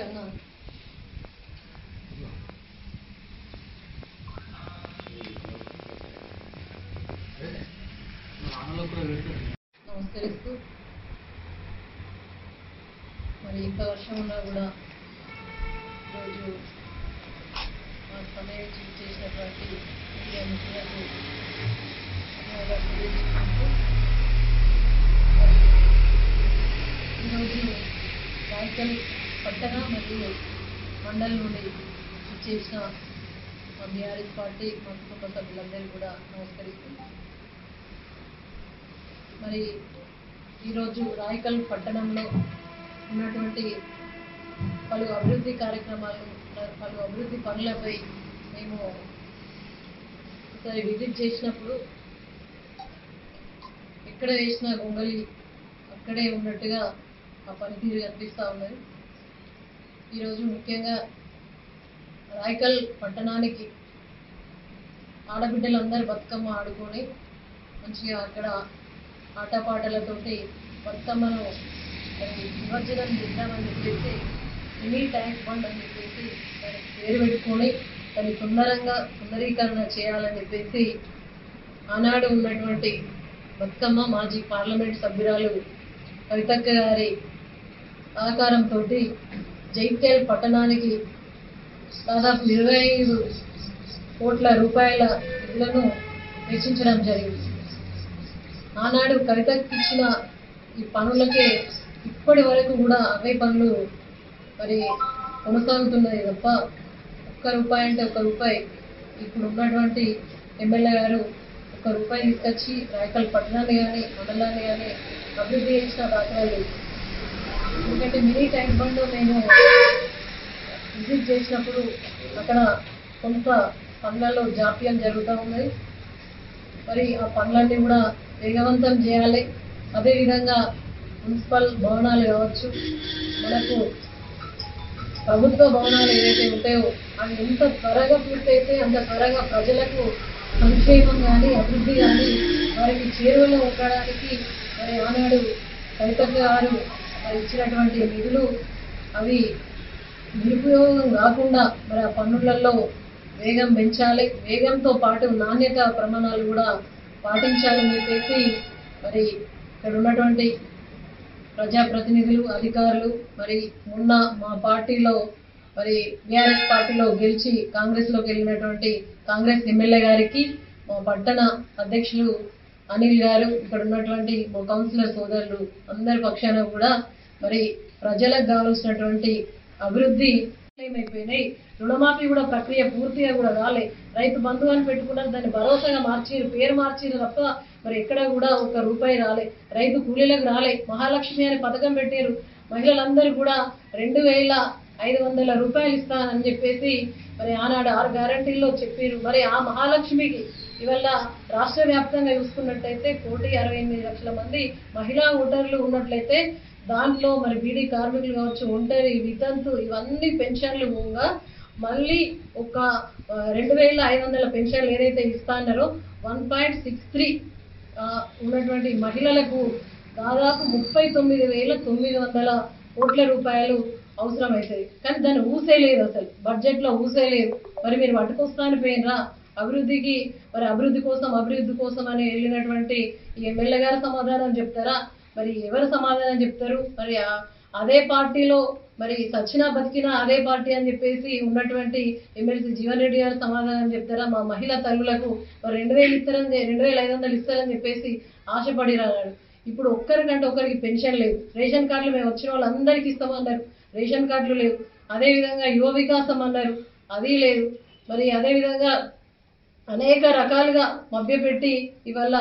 人呢？నమస్కరిస్తూ మరి ఇంత వర్షం ఉన్నా కూడా రోజు మా సమయం చూ- చేసినటువంటి మీడియా మిత్రులకు ధన్యవాదాలు తెలియజేసుకుంటూ మరి ఈరోజు రాయకల్ పట్టణ మరియు మండలం నుండి చేసిన మా బీఆర్ఎస్ పార్టీ మా కుటుంబ సభ్యులందరూ కూడా నమస్కరిస్తున్నాం. మరి ఈరోజు రాయకల్ పట్టణంలో ఉన్నటువంటి పలు అభివృద్ధి కార్యక్రమాలు పలు అభివృద్ధి పనులపై మేము ఒకసారి విజిట్ చేసినప్పుడు ఎక్కడ వేసిన గొంగలి అక్కడే ఉన్నట్టుగా ఆ పనితీరు కనిపిస్తూ ఉన్నది. ఈరోజు ముఖ్యంగా రాయకల్ పట్టణానికి ఆడబిడ్డలందరూ బతుకమ్మ ఆడుకొని మంచిగా అక్కడ ఆటపాటలతోటి బతుకమ్మను మరి నిమజ్జనం చేద్దామని చెప్పేసి మినీ ట్యాంక్ బండ్ అని చెప్పేసి దానికి పేరు పెట్టుకొని దాన్ని సుందరంగా సుందరీకరణ చేయాలని చెప్పేసి ఆనాడు ఉన్నటువంటి బతుకమ్మ మాజీ పార్లమెంట్ సభ్యురాలు కవితక్క గారి సహకారంతో జైత్యాల పట్టణానికి దాదాపు ఇరవై ఐదు కోట్ల రూపాయల నిధులను వెచ్చించడం జరిగింది. ఆనాడు కవితకి ఇచ్చిన ఈ పనులకే ఇప్పటి వరకు కూడా అవే పనులు మరి కొనసాగుతున్నది తప్ప ఒక్క రూపాయి అంటే ఒక రూపాయి ఇప్పుడు ఉన్నటువంటి ఎమ్మెల్యే గారు ఒక రూపాయి తీసుకొచ్చి రాయకల్ పట్టణాన్ని కానీ మండలాన్ని కానీ అభివృద్ధి చేసిన దాఖలాలు ఎందుకంటే మినీ ట్యాంక్ బండ్ నేను విజిట్ చేసినప్పుడు అక్కడ కొంత పనులలో జాప్యం జరుగుతూ ఉన్నది. మరి ఆ పనులన్నీ కూడా వేగవంతం చేయాలి. అదేవిధంగా మున్సిపల్ భవనాలు కావచ్చు మనకు ప్రభుత్వ భవనాలు ఏవైతే ఉంటాయో అవి ఎంత త్వరగా పూర్తయితే అంత త్వరగా ప్రజలకు సంక్షేమం కానీ అభివృద్ధి కానీ వారికి చేరువలో ఉండడానికి మరి ఆనాడు కవితక్క గారు ఇచ్చినటువంటి నిధులు అవి నిరుపయోగం కాకుండా మరి ఆ పన్నులలో వేగం పెంచాలి. వేగంతో పాటు నాణ్యత ప్రమాణాలు కూడా పాటించాలని చెప్పేసి మరి ఇక్కడ ఉన్నటువంటి ప్రజాప్రతినిధులు అధికారులు మరి మొన్న మా పార్టీలో మరి బీఆర్ఎస్ పార్టీలో గెలిచి కాంగ్రెస్లోకి వెళ్ళినటువంటి కాంగ్రెస్ ఎమ్మెల్యే గారికి మా పట్టణ అధ్యక్షులు అనిల్ గారు ఇక్కడ ఉన్నటువంటి మా కౌన్సిలర్ సోదరులు అందరి పక్షాన కూడా మరి ప్రజలకు కావాల్సినటువంటి అభివృద్ధి ఏమైపోయినాయి రుణమాఫీ కూడా ప్రక్రియ పూర్తిగా కూడా రాలే. రైతు బంధు అని పెట్టుకున్నారు దాన్ని భరోసాగా మార్చిరు పేరు మార్చిరు తప్ప మరి ఎక్కడ కూడా ఒక రూపాయి రాలే. రైతు కూలీలకు రాలే. మహాలక్ష్మి అనే పథకం పెట్టారు. మహిళలందరూ కూడా రెండు వేల ఐదు వందల రూపాయలు ఇస్తానని చెప్పేసి మరి ఆనాడు ఆరు గ్యారంటీల్లో చెప్పారు. మరి ఆ మహాలక్ష్మికి ఇవల్ల రాష్ట్ర వ్యాప్తంగా చూసుకున్నట్టయితే కోటి అరవై ఎనిమిది లక్షల మంది మహిళా ఓటర్లు ఉన్నట్లయితే దాంట్లో మరి బీడీ కార్మికులు కావచ్చు ఒంటరి వితంతు ఇవన్నీ పెన్షన్లు పోగా మళ్ళీ ఒక రెండు వేల ఐదు వందల పెన్షన్లు ఏదైతే ఇస్తాన్నారో వన్ పాయింట్ సిక్స్ త్రీ ఉన్నటువంటి మహిళలకు దాదాపు ముప్పై తొమ్మిది వేల తొమ్మిది వందల కోట్ల రూపాయలు అవసరమవుతాయి కానీ దాన్ని ఊసే లేదు అసలు. బడ్జెట్లో ఊసే లేదు. మరి మీరు పట్టుకొస్తాను పోయినరా? అభివృద్ధికి మరి అభివృద్ధి కోసం అభివృద్ధి కోసం అని వెళ్ళినటువంటి ఈ ఎమ్మెల్యే గారు సమాధానం చెప్తారా? మరి ఎవరు సమాధానం చెప్తారు? మరి అదే పార్టీలో మరి సచ్చినా బతికినా అదే పార్టీ అని చెప్పేసి ఉన్నటువంటి ఎమ్మెల్సీ జీవన్ రెడ్డి గారు సమాధానం చెప్తారా? మా మహిళా తల్లులకు మరి రెండు వేలు ఇస్తారని రెండు వేల ఐదు వందలు ఇస్తారని చెప్పేసి ఆశపడి రాగాడు ఇప్పుడు ఒక్కరికంటే ఒకరికి పెన్షన్ లేదు. రేషన్ కార్డులు మేము వచ్చిన వాళ్ళందరికీ ఇస్తామన్నారు. రేషన్ కార్డులు లేవు. అదేవిధంగా యువ వికాసం అన్నారు. అది లేదు. మరి అదేవిధంగా అనేక రకాలుగా మభ్యపెట్టి ఇవాళ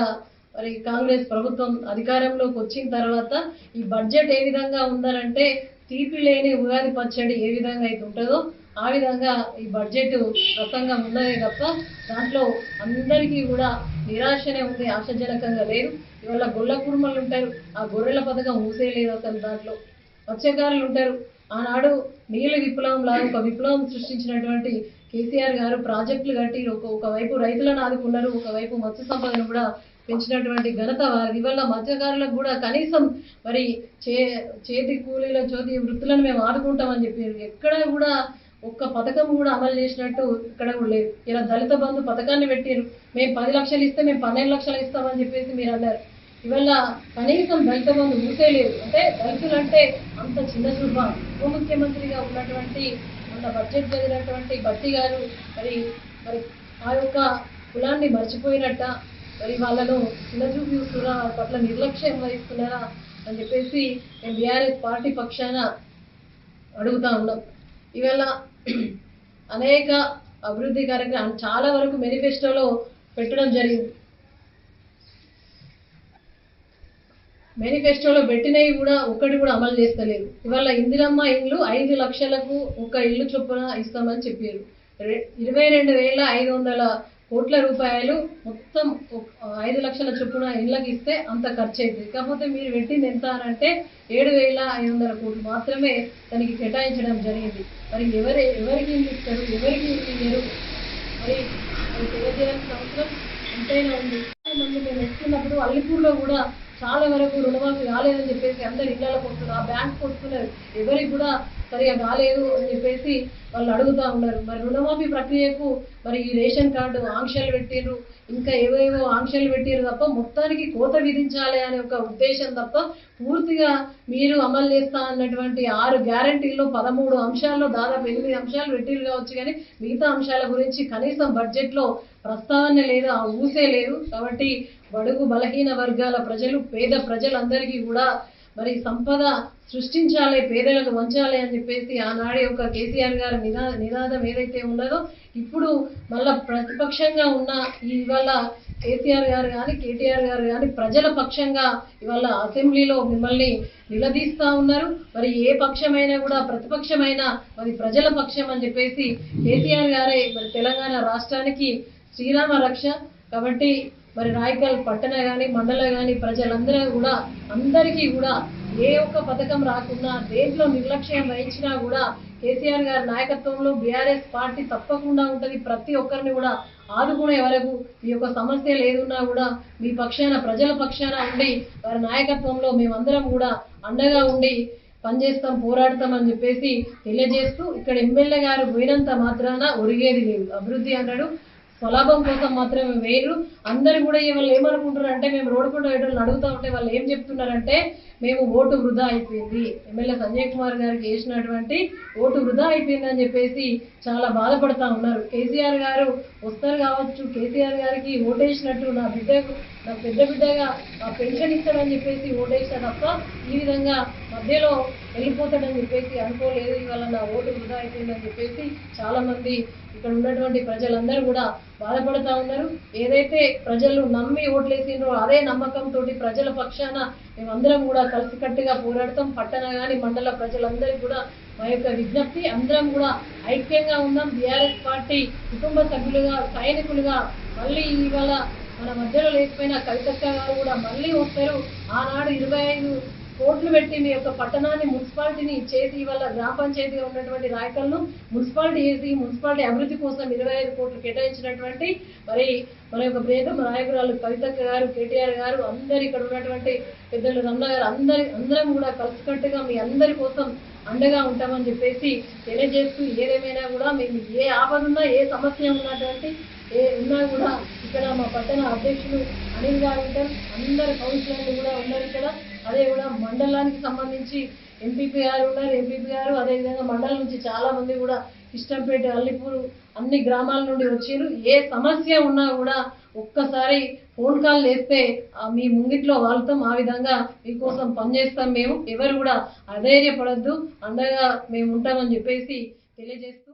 మరి కాంగ్రెస్ ప్రభుత్వం అధికారంలోకి వచ్చిన తర్వాత ఈ బడ్జెట్ ఏ విధంగా ఉందనంటే తీపి లేని ఉగాది పచ్చడి ఏ విధంగా అయితే ఉంటుందో ఆ విధంగా ఈ బడ్జెట్ ప్రసంగం ఉన్నదే తప్ప దాంట్లో అందరికీ కూడా నిరాశనే ఉంది ఆశాజనకంగా లేదు. ఇవాళ గొల్ల కుర్మలు ఉంటారు ఆ గొర్రెల పథకం ఊసేయలేదు అసలు దాంట్లో. మత్స్యకారులు ఉంటారు. ఆనాడు నీళ్ళ విప్లవం లాగా ఒక విప్లవం సృష్టించినటువంటి కేసీఆర్ గారు ప్రాజెక్టులు కట్టి ఒక ఒకవైపు రైతులను ఆదుకున్నారు ఒకవైపు మత్స్య సంపదను కూడా పెంచినటువంటి ఘనత వారి వల్ల మత్స్యకారులకు కూడా కనీసం మరి చే చేతి కూలీల చోతి వృత్తులను మేము ఆదుకుంటామని చెప్పారు. ఎక్కడ కూడా ఒక్క పథకం కూడా అమలు చేసినట్టు ఇక్కడ కూడా లేదు. ఇలా దళిత బంధు పథకాన్ని పెట్టారు. మేము పది లక్షలు ఇస్తే మేము పన్నెండు లక్షలు ఇస్తామని చెప్పేసి మీరు అన్నారు. ఇవాళ కనీసం దళిత బంధు ఊసే లేదు. అంటే దళితులు అంటే అంత చిన్న చూప ఉప ముఖ్యమంత్రిగా ఉన్నటువంటి మన బడ్జెట్ చదివినటువంటి భట్టి గారు మరి మరి ఆ యొక్క కులాన్ని మర్చిపోయినట్ట. మరి వాళ్ళను చిన్నచూపు చూస్తున్నారా వాళ్ళ పట్ల నిర్లక్ష్యం వహిస్తున్నారా అని చెప్పేసి మేము బీఆర్ఎస్ పార్టీ పక్షాన అడుగుతా ఉన్నాం. ఇవాళ అనేక అభివృద్ధి కార్యక్రమాలు చాలా వరకు మేనిఫెస్టోలో పెట్టడం జరిగింది. మేనిఫెస్టోలో పెట్టినవి కూడా ఒక్కటి కూడా అమలు చేస్తలేదు. ఇవాళ ఇందిరమ్మ ఇండ్లు ఐదు లక్షలకు ఒక ఇల్లు చొప్పున ఇస్తామని చెప్పారు. ఇరవై రెండు వేల ఐదు వందల కోట్ల రూపాయలు మొత్తం ఐదు లక్షల చొప్పున ఇళ్ళకి ఇస్తే అంత ఖర్చు అవుతుంది కాకపోతే మీరు పెట్టింది ఎంత అని అంటే ఏడు వేల ఐదు వందల కోట్లు మాత్రమే దానికి కేటాయించడం జరిగింది. మరి ఎవరు ఎవరికి ఇస్తారు ఎవరికి ఇల్లు ఇయ్యరు? మరి తెలియజేయాల్సిన అవసరం ఎంతైనా ఉంది. మంది మేము వస్తున్నప్పుడు అల్లిపూర్లో కూడా చాలా వరకు రుణమాఫీ కాలేదని చెప్పేసి అందరు ఇళ్ళకి వస్తున్నారు ఆ బ్యాంక్ వస్తున్నారు ఎవరికి కూడా సరిగా రాలేదు అని చెప్పేసి వాళ్ళు అడుగుతా ఉన్నారు. మరి రుణమాఫీ ప్రక్రియకు మరి ఈ రేషన్ కార్డు ఆంక్షలు పెట్టిర్రు. ఇంకా ఏవేవో ఆంక్షలు పెట్టిర్రు తప్ప మొత్తానికి కోత విధించాలి అనే ఒక ఉద్దేశం తప్ప పూర్తిగా మీరు అమలు చేస్తా అన్నటువంటి ఆరు గ్యారంటీల్లో పదమూడు అంశాల్లో దాదాపు ఎనిమిది అంశాలు పెట్టిరు కావచ్చు కానీ మిగతా అంశాల గురించి కనీసం బడ్జెట్లో ప్రస్తావన లేదు ఆ ఊసే లేదు. కాబట్టి బడుగు బలహీన వర్గాల ప్రజలు పేద ప్రజలందరికీ కూడా మరి సంపద సృష్టించాలి పేదలకు వంచాలి అని చెప్పేసి ఆనాడు యొక్క కేసీఆర్ గారి నినా నినాదం ఏదైతే ఉన్నదో ఇప్పుడు మళ్ళా ప్రతిపక్షంగా ఉన్న ఇవాళ కేసీఆర్ గారు కానీ కేటీఆర్ గారు కానీ ప్రజల పక్షంగా ఇవాళ అసెంబ్లీలో మిమ్మల్ని నిలదీస్తా ఉన్నారు. మరి ఏ పక్షమైనా కూడా ప్రతిపక్షమైన మరి ప్రజల పక్షం అని చెప్పేసి కేసీఆర్ గారే మరి తెలంగాణ రాష్ట్రానికి శ్రీరామ రక్ష. కాబట్టి మరి రాయకల్ పట్టణ కానీ మండల కానీ ప్రజలందరూ కూడా అందరికీ కూడా ఏ ఒక్క పథకం రాకున్నా దేంట్లో నిర్లక్ష్యం వహించినా కూడా కేసీఆర్ గారి నాయకత్వంలో బీఆర్ఎస్ పార్టీ తప్పకుండా ఉంటుంది. ప్రతి ఒక్కరిని కూడా ఆదుకునే వరకు మీ యొక్క సమస్యలు ఏదున్నా కూడా మీ పక్షాన ప్రజల పక్షాన ఉండి వారి నాయకత్వంలో మేమందరం కూడా అండగా ఉండి పనిచేస్తాం పోరాడతాం అని చెప్పేసి తెలియజేస్తూ ఇక్కడ ఎమ్మెల్యే గారు పోయినంత మాత్రాన ఒరిగేది లేదు. అభివృద్ధి అన్నాడు స్వలాభం కోసం మాత్రమే వేరు అందరు కూడా వాళ్ళు ఏమనుకుంటున్నారు అంటే మేము రోడ్డు పంట వేయడం అడుగుతా ఉంటే వాళ్ళు ఏం చెప్తున్నారంటే మేము ఓటు వృధా అయిపోయింది. ఎమ్మెల్యే సంజయ్ కుమార్ గారికి వేసినటువంటి ఓటు వృధా అయిపోయిందని చెప్పేసి చాలా బాధపడతా ఉన్నారు. కేసీఆర్ గారు వస్తారు కావచ్చు కేసీఆర్ గారికి ఓటేసినట్టు నా బిడ్డకు నా పెద్ద బిడ్డగా ఆ పెన్షన్ ఇస్తాడని చెప్పేసి ఓటేసిన తప్ప ఈ విధంగా మధ్యలో వెళ్ళిపోతాడని చెప్పేసి అనుకోలేదు. ఇవాళ నా ఓటు వృధా అయిపోయిందని చెప్పేసి చాలామంది ఇక్కడ ఉన్నటువంటి ప్రజలందరూ కూడా బాధపడుతూ ఉన్నారు. ఏదైతే ప్రజలు నమ్మి ఓట్లేసిండ్రో అదే నమ్మకంతో ప్రజల పక్షాన మేమందరం కూడా కలిసికట్టుగా పోరాడతాం. పట్టణ కానీ మండల ప్రజలందరికీ కూడా మా యొక్క విజ్ఞప్తి. అందరం కూడా ఐక్యంగా ఉన్నాం. బీఆర్ఎస్ పార్టీ కుటుంబ సభ్యులుగా సైనికులుగా మళ్ళీ ఇవాళ మన మధ్యలో లేకపోయినా కవితక్క గారు కూడా మళ్ళీ వస్తారు. ఆనాడు ఇరవై ఐదు కోట్లు పెట్టి మీ యొక్క పట్టణాన్ని మున్సిపాలిటీని చేసి ఇవాళ గ్రామ పంచాయతీగా ఉన్నటువంటి నాయకులను మున్సిపాలిటీ చేసి మున్సిపాలిటీ అభివృద్ధి కోసం ఇరవై ఐదు కోట్లు కేటాయించినటువంటి మరి మన యొక్క ప్రియతమ నాయకురాలు కవితక్క గారు కేటీఆర్ గారు అందరు ఇక్కడ ఉన్నటువంటి పెద్దలు రమణ గారు అందరి అందరం కూడా కలిసికట్టుగా మీ అందరి కోసం అండగా ఉంటామని చెప్పేసి తెలియజేస్తూ ఏదేమైనా కూడా మేము ఏ ఆపద ఉన్నా ఏ సమస్య ఉన్నటువంటి ఏ ఉన్నా కూడా ఇక్కడ మా పట్టణ అధ్యక్షులు అనిల్ గారు ఉంటారు. అందరు కౌన్సిలర్లు కూడా ఉన్నారు ఇక్కడ. అదే కూడా మండలానికి సంబంధించి ఎంపీపీ గారు ఉన్నారు. ఎంపీపీ గారు అదేవిధంగా మండలం నుంచి చాలా మంది కూడా ఇష్టంపేట అల్లిపూరు అన్ని గ్రామాల నుండి వచ్చారు. ఏ సమస్య ఉన్నా కూడా ఒక్కసారి ఫోన్ కాల్ చేస్తే మీ ముంగిట్లో వాళ్తాం ఆ విధంగా మీకోసం పనిచేస్తాం మేము. ఎవరు కూడా అధైర్యపడద్దు. అండగా మేము ఉంటామని చెప్పేసి తెలియజేస్తూ